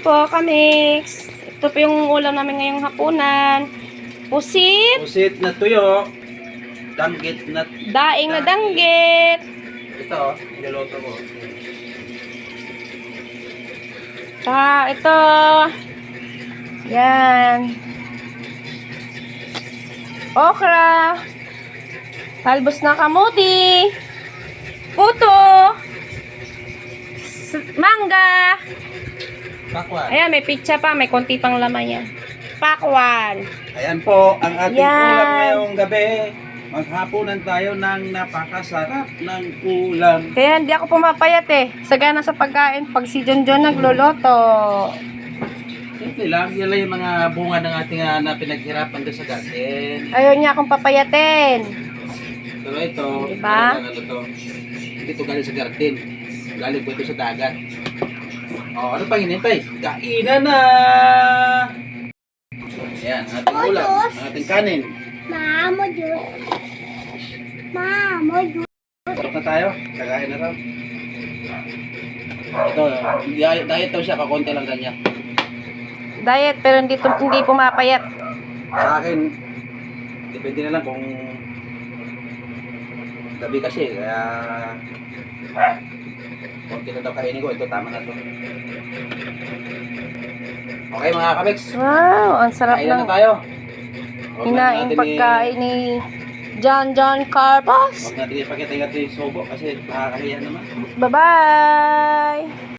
po kami. Ito po yung ulam namin ngayong hapunan. Pusit, Pusit na tuyo. Danggit na... daing na danggit. Ito, niloloto ko. Ta, ito. Yan. Okra. Talbos na kamuti. Puto. Pakwan. Ayan, may pizza pa. May konti pang laman yan. Pakwan. Ayan po ang ating Yan. ulam ngayong gabi. Maghapunan tayo ng napakasarap ng ulam. Kaya hindi ako pumapayat eh. Sagana sa pagkain pag si John John nagluluto. Simple lang, yan lang yung mga bunga ng ating ah, na pinaghirapan doon sa garden. Ayaw niya akong papayatin. Pero ito, Diba? ano, to, hindi to galing sa garden. Galing po ito sa dagat. O, ano pang hinintay? Kainan na! Ayan, ating ulam, ating kanin. Mamo Diyos. Mamo Diyos. Tulog na tayo, kakain na raw. Ito, diet, diet daw siya, kakonti lang kanya. Diet pero hindi, hindi pumapayat. Sa akin, depende na lang kung gabi kasi, kaya konti na daw kainin ko, ito tama na to. Okay mga kabex, Wow, ang sarap kainan ng na tayo. Hinaing pagkain ni John John Carpos. Huwag natin ipakita yung ating subo kasi nakakahiya naman. Bye-bye!